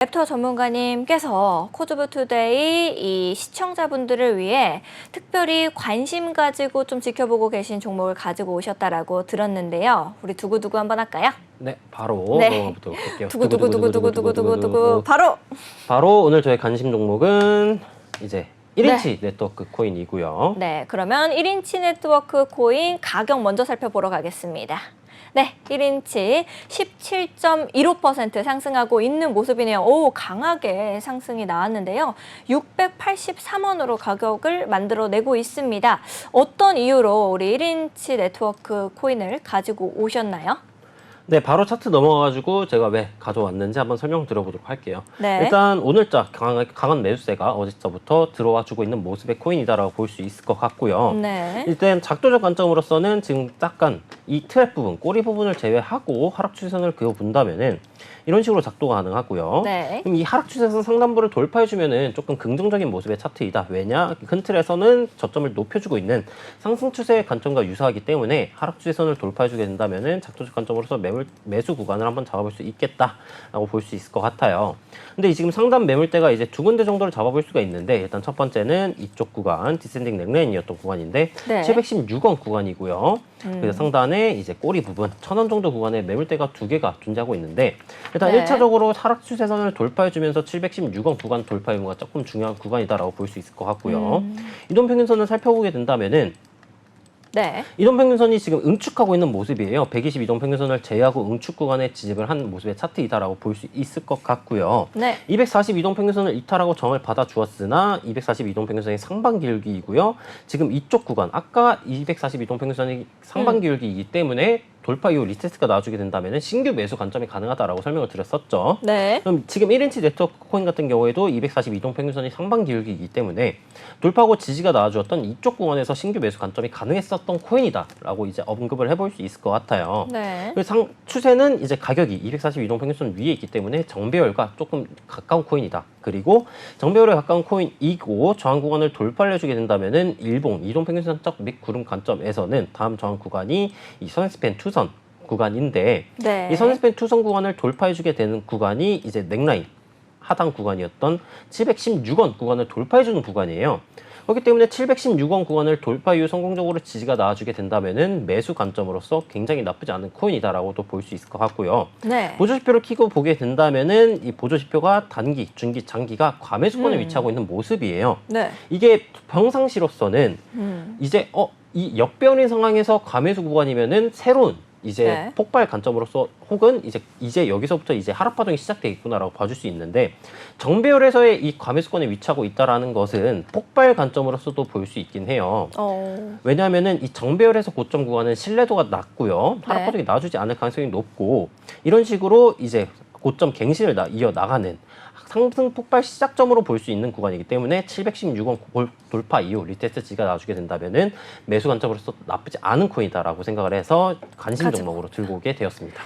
랩터 전문가님께서 코드브 투데이 이 시청자분들을 위해 특별히 관심 가지고 좀 지켜보고 계신 종목을 가지고 오셨다라고 들었는데요. 우리 두구두구 한번 할까요? 네, 바로 네. 넘어가보도록 할게요. 두구두구두구두구두구두구두구 바로 바로 오늘 저희 관심 종목은 이제 1인치 네트워크 코인이고요. 네, 그러면 1인치 네트워크 코인 가격 먼저 살펴보러 가겠습니다. 네, 1인치 17.15% 상승하고 있는 모습이네요. 오, 강하게 상승이 나왔는데요. 683원으로 가격을 만들어내고 있습니다. 어떤 이유로 우리 1인치 네트워크 코인을 가지고 오셨나요? 네, 바로 차트 넘어가가지고 제가 왜 가져왔는지 한번 설명드려보도록 할게요. 네. 일단 오늘자 강한, 강한 매수세가 어제부터 들어와주고 있는 모습의 코인이다라고 볼 수 있을 것 같고요. 네. 일단 작도적 관점으로서는 지금 약간 이 트랩 부분, 꼬리 부분을 제외하고 하락 추세선을 그어본다면은 이런 식으로 작도가 가능하고요. 네. 그럼 이 하락 추세선 상단부를 돌파해주면은 조금 긍정적인 모습의 차트이다. 왜냐? 큰 틀에서는 저점을 높여주고 있는 상승 추세의 관점과 유사하기 때문에 하락 추세선을 돌파해주게 된다면은 작도적 관점으로서 매물, 매수 구간을 한번 잡아볼 수 있겠다라고 볼 수 있을 것 같아요. 근데 이 지금 상단 매물대가 이제 두 군데 정도를 잡아볼 수가 있는데 일단 첫 번째는 이쪽 구간 디센딩 넥라인이었던 구간인데 네. 716원 구간이고요. 음. 그래서 상단에 이제 꼬리 부분 천 원 정도 구간에 매물대가 두 개가 존재하고 있는데 일단 네. 1차적으로 하락 추세선을 돌파해주면서 716원 구간 돌파 의무가 조금 중요한 구간이다라고 볼 수 있을 것 같고요. 음. 이동 평균선을 살펴보게 된다면은 네. 이동 평균선이 지금 응축하고 있는 모습이에요. 120 이동 평균선을 제외하고 응축 구간에 지집을 한 모습의 차트이다라고 볼 수 있을 것 같고요. 네. 240 이동 평균선을 이탈하고 정을 받아 주었으나 240 이동 평균선이 상반 기울기이고요. 지금 이쪽 구간 아까 240 이동 평균선이 상반 음. 기울기이기 때문에 돌파 이후 리테스트가 나와주게 된다면 신규 매수 관점이 가능하다라고 설명을 드렸었죠. 네. 그럼 지금 1인치 네트워크 코인 같은 경우에도 240 이동 평균선이 상반 기울기이기 때문에 돌파하고 지지가 나와주었던 이쪽 구간에서 신규 매수 관점이 가능했었던 코인이다라고 이제 언급을 해볼 수 있을 것 같아요. 네. 그 상, 추세는 이제 가격이 240 이동 평균선 위에 있기 때문에 정배열과 조금 가까운 코인이다. 그리고 정배열에 가까운 코인이고 저항 구간을 돌파를 해주게 된다면은 일봉 이동 평균 선적 및 구름 관점에서는 다음 저항 구간이 이 선스팬 투선 구간인데 네. 이 선스팬 투선 구간을 돌파해주게 되는 구간이 이제 넥라인 하단 구간이었던 716원 구간을 돌파해주는 구간이에요. 그렇기 때문에 716원 구간을 돌파 이후 성공적으로 지지가 나와주게 된다면은 매수 관점으로서 굉장히 나쁘지 않은 코인이다라고도 볼 수 있을 것 같고요. 네. 보조지표를 키고 보게 된다면은 이 보조지표가 단기, 중기, 장기가 과매수권에 음. 위치하고 있는 모습이에요. 네. 이게 평상시로서는 음. 이제 어 이 역변인 상황에서 과매수 구간이면은 새로운 이제 네. 폭발 관점으로서 혹은 이제 이제 여기서부터 이제 하락 파동이 시작되겠구나라고 봐줄 수 있는데 정배열에서의 이 과매수권에 위치하고 있다라는 것은 폭발 관점으로서도 볼수 있긴 해요. 어. 왜냐하면은 이 정배열에서 고점 구간은 신뢰도가 낮고요. 네. 하락 파동이 나와주지 않을 가능성이 높고 이런 식으로 이제 고점 갱신을 나, 이어 나가는 상승 폭발 시작점으로 볼 수 있는 구간이기 때문에 716원 돌파 이후 리테스트 지가 나와주게 된다면은 매수 관점으로서 나쁘지 않은 코인이다라고 생각을 해서 관심 가지고 종목으로 들고 오게 되었습니다.